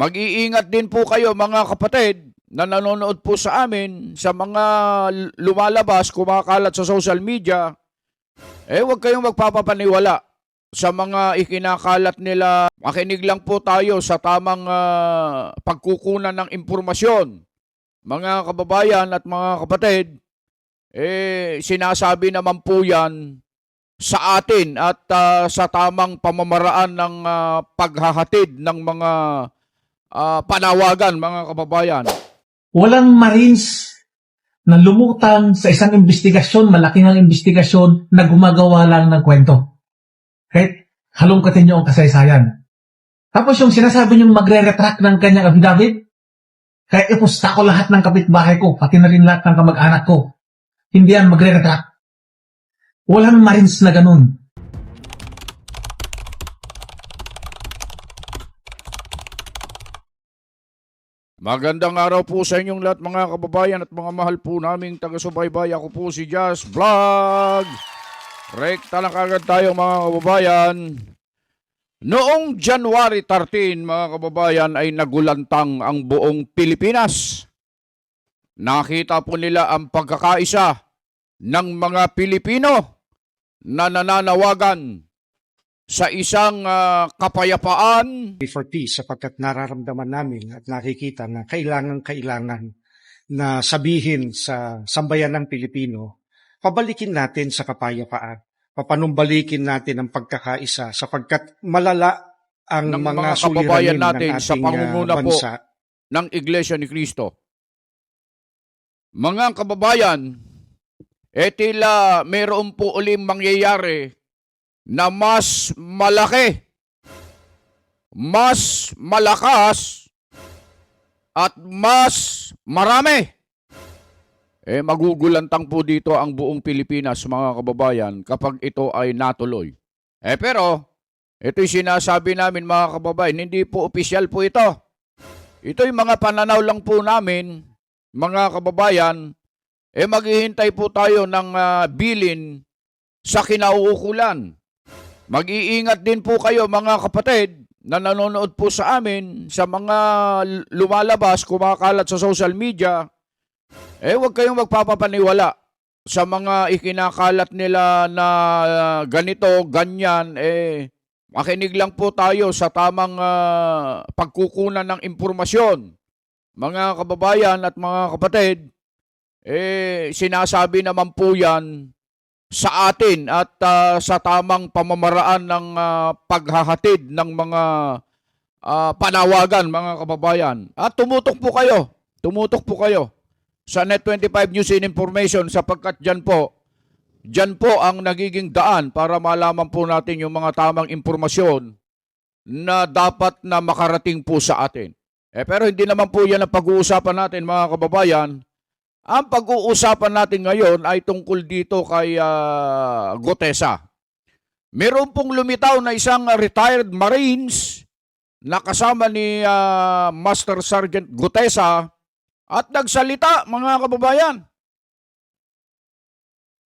Mag-iingat din po kayo mga kapatid na nanonood po sa amin sa mga lumalabas, kumakalat sa social media. Eh, huwag kayong magpapapaniwala sa mga ikinakalat nila. Makinig lang po tayo sa tamang ah, pagkukunan ng impormasyon. Mga kababayan at mga kapatid, eh, sinasabi naman po yan sa atin at ah, sa tamang pamamaraan ng ah, paghahatid ng mga ah, panawagan, mga kababayan. Walang Marines na lumutang sa isang investigasyon, malaking ang investigasyon, na gumagawa lang ng kwento. Kahit halongkatin niyo ang kasaysayan. Tapos yung sinasabi niyong magre-retract ng kanyang affidavit, kahit ipusta ko lahat ng kapitbahay ko, pati na rin lahat ng kamag-anak ko, hindi yan magre-retract. Walang Marines na ganun. Magandang araw po sa inyong lahat mga kababayan at mga mahal po naming taga-subaybay. Ako po si Jazz Vlog. Rekta lang kagad tayo mga kababayan. Noong January 13 mga kababayan ay nagulantang ang buong Pilipinas. Nakita po nila ang pagkakaisa ng mga Pilipino na nananawagan sa isang ah, kapayapaan for peace sapagkat nararamdaman namin at nakikita na kailangan-kailangan na sabihin sa sambayan ng Pilipino, pabalikin natin sa kapayapaan, papanumbalikin natin ang pagkakaisa sapagkat malala ang Ng mga, mga kababayan suliranin natin ng sa ating pangunguna ah, po. bansa. ng Iglesia ni Cristo. Mga kababayan, e tila mayroon po uling mangyayari na mas malaki, mas malakas, at mas marami. Eh magugulantang po dito ang buong Pilipinas mga kababayan kapag ito ay natuloy. Eh pero, ito'y sinasabi namin mga kababayan, hindi po opisyal po ito. Ito'y mga pananaw lang po namin, mga kababayan, eh maghihintay po tayo ng ah, bilin sa kinauukulan. Mag-iingat din po kayo mga kapatid na nanonood po sa amin sa mga lumalabas, kumakalat sa social media. Eh huwag kayong magpapapaniwala sa mga ikinakalat nila na ganito, ganyan, eh makinig lang po tayo sa tamang ah, pagkukunan ng impormasyon. Mga kababayan at mga kapatid, eh sinasabi naman po yan sa atin at ah, sa tamang pamamaraan ng ah, paghahatid ng mga ah, panawagan mga kababayan. At tumutok po kayo, tumutok po kayo sa Net25 News and Information sapagkat dyan po, dyan po ang nagiging daan para malaman po natin yung mga tamang impormasyon na dapat na makarating po sa atin. Eh pero hindi naman po yan ang pag-uusapan natin mga kababayan. Ang pag-uusapan natin ngayon ay tungkol dito kay ah, Gotesa. Meron pong lumitaw na isang retired Marines na kasama ni ah, Master Sergeant Gotesa at nagsalita mga kababayan.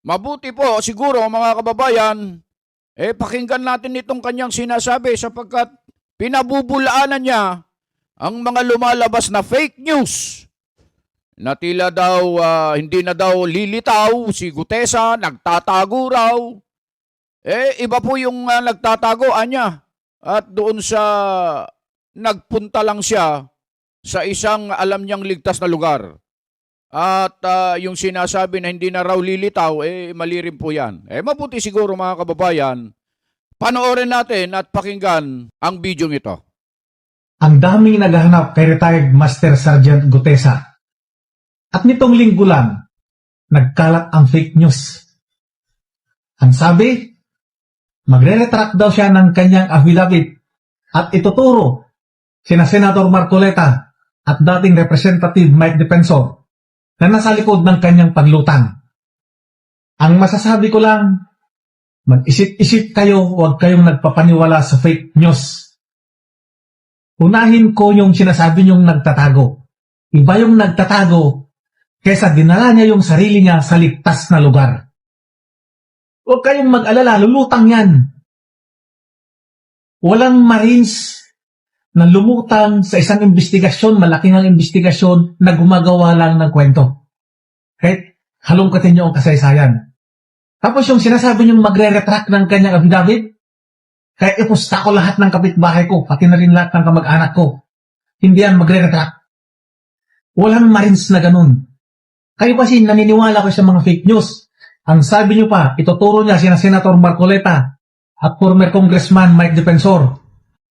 Mabuti po siguro mga kababayan, eh pakinggan natin itong kanyang sinasabi sapagkat pinabubulaanan niya ang mga lumalabas na fake news na tila daw ah, hindi na daw lilitaw si Gutesa, nagtatago raw. Eh, iba po yung ah, nagtatagoan niya. At doon sa nagpunta lang siya sa isang alam niyang ligtas na lugar. At ah, yung sinasabi na hindi na raw lilitaw, eh mali rin po yan. Eh mabuti siguro mga kababayan, panoorin natin at pakinggan ang video ito. ang daming naghahanap kay retired Master Sergeant Gutesa. At nitong linggo lang, nagkalat ang fake news. Ang sabi, magre-retract daw siya ng kanyang affidavit at ituturo sina Senator Marcoleta at dating Representative Mike Defensor na nasa likod ng kanyang paglutang. Ang masasabi ko lang, mag-isip-isip kayo, huwag kayong nagpapaniwala sa fake news. Unahin ko yung sinasabi niyong nagtatago. Iba yung nagtatago kaysa dinala niya yung sarili niya sa ligtas na lugar. Huwag kayong mag-alala, lulutang yan. Walang Marines na lumutang sa isang investigasyon, malaking ang investigasyon na gumagawa lang ng kwento. Kahit halongkatin niyo ang kasaysayan. Tapos yung sinasabi niyong magre-retract ng kanyang affidavit, kaya ipusta ko lahat ng kapitbahay ko, pati na rin lahat ng kamag-anak ko. Hindi yan magre-retract. Walang marines na ganun. Kayo kasi naniniwala ko sa mga fake news. Ang sabi niyo pa, ituturo niya sina Senator Marcoleta at former Congressman Mike Defensor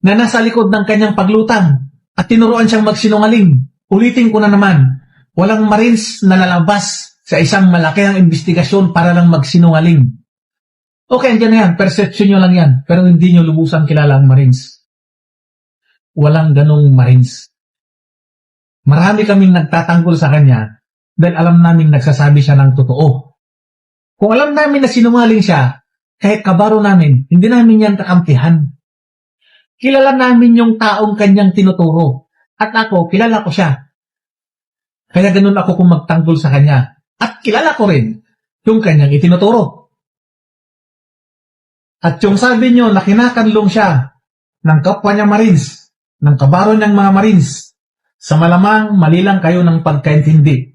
na nasa likod ng kanyang paglutang at tinuruan siyang magsinungaling. Ulitin ko na naman, walang marines na lalabas sa isang malakihang investigasyon para lang magsinungaling. Okay, andyan na yan. Perception nyo lang yan. Pero hindi nyo lubusan kilala ang marines. Walang ganong marines. Marami kaming nagtatanggol sa kanya dahil alam namin nagsasabi siya ng totoo. Kung alam namin na sinungaling siya, kahit kabaro namin, hindi namin yan kakampihan. Kilala namin yung taong kanyang tinuturo. At ako, kilala ko siya. Kaya ganun ako kung magtanggol sa kanya. At kilala ko rin yung kanyang itinuturo. At yung sabi nyo na kinakanlong siya ng kapwa niya Marines, ng kabaro niyang mga Marines, sa malamang mali lang kayo ng pagkaintindi.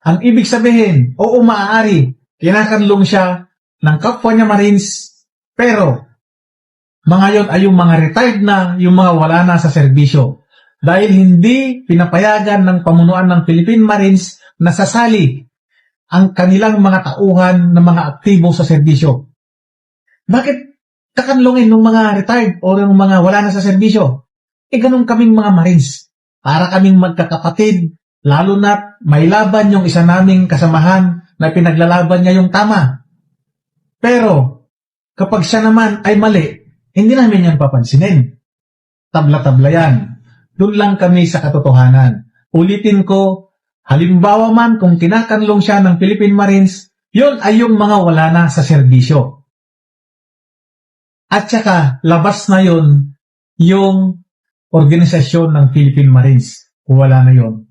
Ang ibig sabihin, oo maaari, kinakanlong siya ng kapwa niya Marines, pero mga yon ay yung mga retired na, yung mga wala na sa serbisyo. Dahil hindi pinapayagan ng pamunuan ng Philippine Marines na sasali ang kanilang mga tauhan na mga aktibo sa serbisyo. Bakit kakanlungin ng mga retired o ng mga wala na sa serbisyo? Eh ganun kaming mga Marines. Para kaming magkakapatid, lalo na may laban yung isa naming kasamahan na pinaglalaban niya yung tama. Pero, kapag siya naman ay mali, hindi namin yan papansinin. Tabla-tabla yan. Doon lang kami sa katotohanan. Ulitin ko, halimbawa man kung kinakanlong siya ng Philippine Marines, yun ay yung mga wala na sa serbisyo. At saka, labas na yun yung organisasyon ng Philippine Marines. Wala na yun.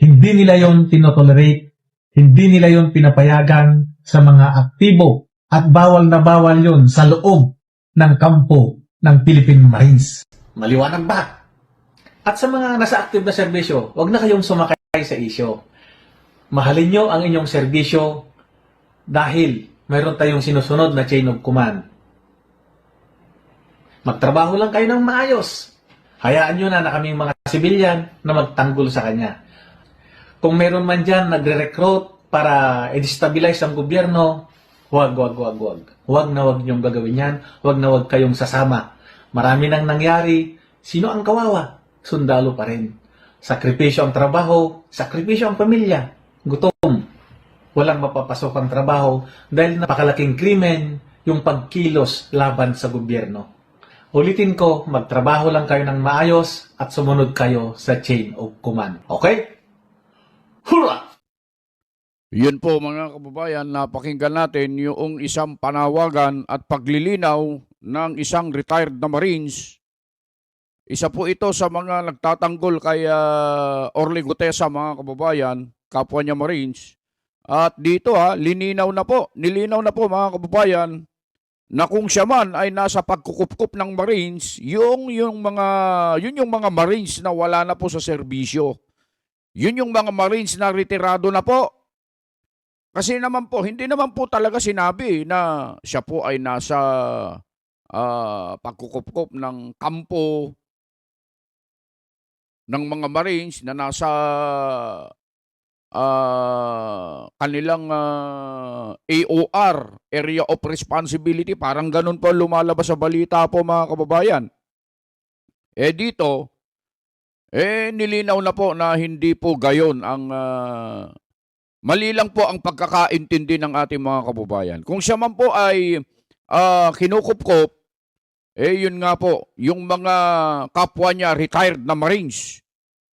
Hindi nila yon tinotolerate, hindi nila yon pinapayagan sa mga aktibo at bawal na bawal yon sa loob ng kampo ng Philippine Marines. Maliwanag ba? At sa mga nasa active na serbisyo, huwag na kayong sumakay sa isyo. Mahalin nyo ang inyong serbisyo dahil mayroon tayong sinusunod na chain of command. Magtrabaho lang kayo ng maayos. Hayaan nyo na na kaming mga sibilyan na magtanggol sa kanya. Kung meron man dyan nagre-recruit para i-destabilize ang gobyerno, huwag, huwag, huwag, huwag. Huwag na huwag niyong gagawin yan. Huwag na huwag kayong sasama. Marami nang nangyari. Sino ang kawawa? Sundalo pa rin. Sakripisyo ang trabaho, sakripisyo ang pamilya. Gutom. Walang mapapasok ang trabaho dahil napakalaking krimen yung pagkilos laban sa gobyerno. Ulitin ko, magtrabaho lang kayo ng maayos at sumunod kayo sa chain of command. Okay? Hurra! Yun po mga kababayan, napakinggan natin yung isang panawagan at paglilinaw ng isang retired na Marines. Isa po ito sa mga nagtatanggol kay ah, Orly Gutesa mga kababayan, kapwa niya Marines. At dito ha, lininaw na po, nilinaw na po mga kababayan na kung siya man ay nasa pagkukupkup ng Marines, yung yung mga yun yung mga Marines na wala na po sa serbisyo. Yun yung mga Marines na retirado na po. Kasi naman po, hindi naman po talaga sinabi na siya po ay nasa ah, pagkukupkup ng kampo ng mga Marines na nasa ah, kanilang ah, AOR, Area of Responsibility. Parang ganun po lumalabas sa balita po mga kababayan. Eh dito, eh nilinaw na po na hindi po gayon ang ah, Mali lang po ang pagkakaintindi ng ating mga kababayan. Kung siya man po ay uh, kinukupkop, eh yun nga po, yung mga kapwa niya retired na Marines.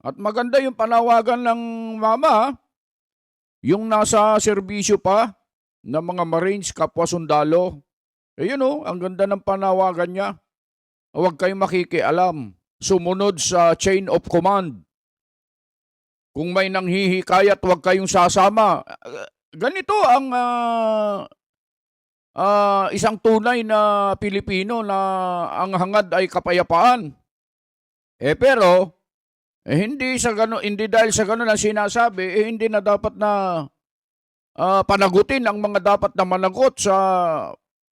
At maganda yung panawagan ng mama, ha? yung nasa serbisyo pa ng mga Marines, kapwa sundalo. Eh yun oh, ang ganda ng panawagan niya. Huwag kayong makikialam. Sumunod sa chain of command. Kung may nanghihikayat, huwag kayong sasama. Uh, Ganito ang ah, ah, isang tunay na Pilipino na ang hangad ay kapayapaan. Eh pero, eh, hindi sa gano, hindi dahil sa gano'n ang sinasabi, eh, hindi na dapat na ah, panagutin ang mga dapat na managot sa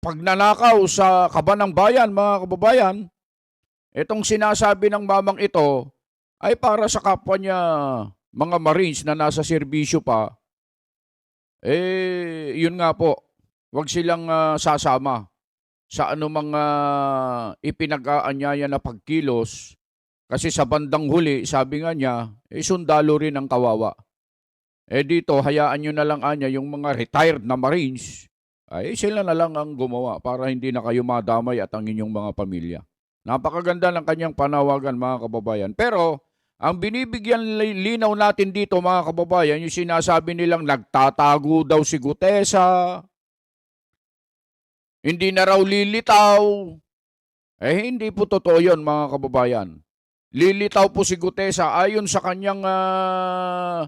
pagnanakaw sa kaban ng bayan, mga kababayan. Itong sinasabi ng mamang ito ay para sa kapwa niya mga Marines na nasa serbisyo pa. Eh, yun nga po, wag silang ah, sasama sa anumang uh, ipinag-aanyaya na pagkilos kasi sa bandang huli, sabi nga niya, eh, sundalo rin ang kawawa. Eh dito, hayaan nyo na lang anya yung mga retired na Marines, ay sila na lang ang gumawa para hindi na kayo madamay at ang inyong mga pamilya. Napakaganda ng kanyang panawagan mga kababayan. Pero, ang binibigyan li- linaw natin dito mga kababayan, yung sinasabi nilang nagtatago daw si Gutesa, hindi na raw lilitaw. Eh, hindi po totoo yun, mga kababayan. Lilitaw po si Gutesa ayon sa kanyang ah,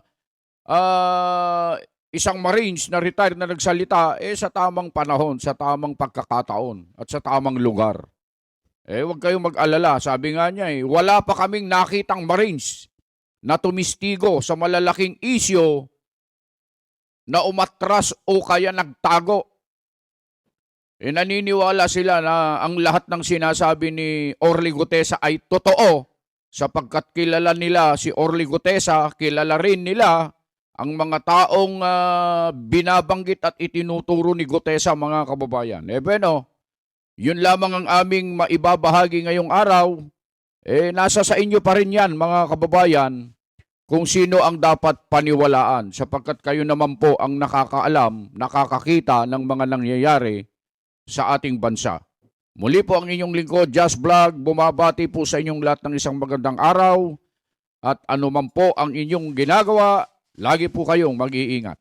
ah, isang Marines na retired na nagsalita eh sa tamang panahon, sa tamang pagkakataon at sa tamang lugar. Eh, huwag kayong mag-alala. Sabi nga niya eh, wala pa kaming nakitang Marines na tumistigo sa malalaking isyo na umatras o kaya nagtago eh, naniniwala sila na ang lahat ng sinasabi ni Orly Gutesa ay totoo sapagkat kilala nila si Orly Gutesa, kilala rin nila ang mga taong ah, binabanggit at itinuturo ni Gutesa mga kababayan. Eh bueno, yun lamang ang aming maibabahagi ngayong araw. Eh nasa sa inyo pa rin yan mga kababayan kung sino ang dapat paniwalaan sapagkat kayo naman po ang nakakaalam, nakakakita ng mga nangyayari sa ating bansa. Muli po ang inyong lingkod, Just Vlog, bumabati po sa inyong lahat ng isang magandang araw at anuman po ang inyong ginagawa, lagi po kayong mag-iingat.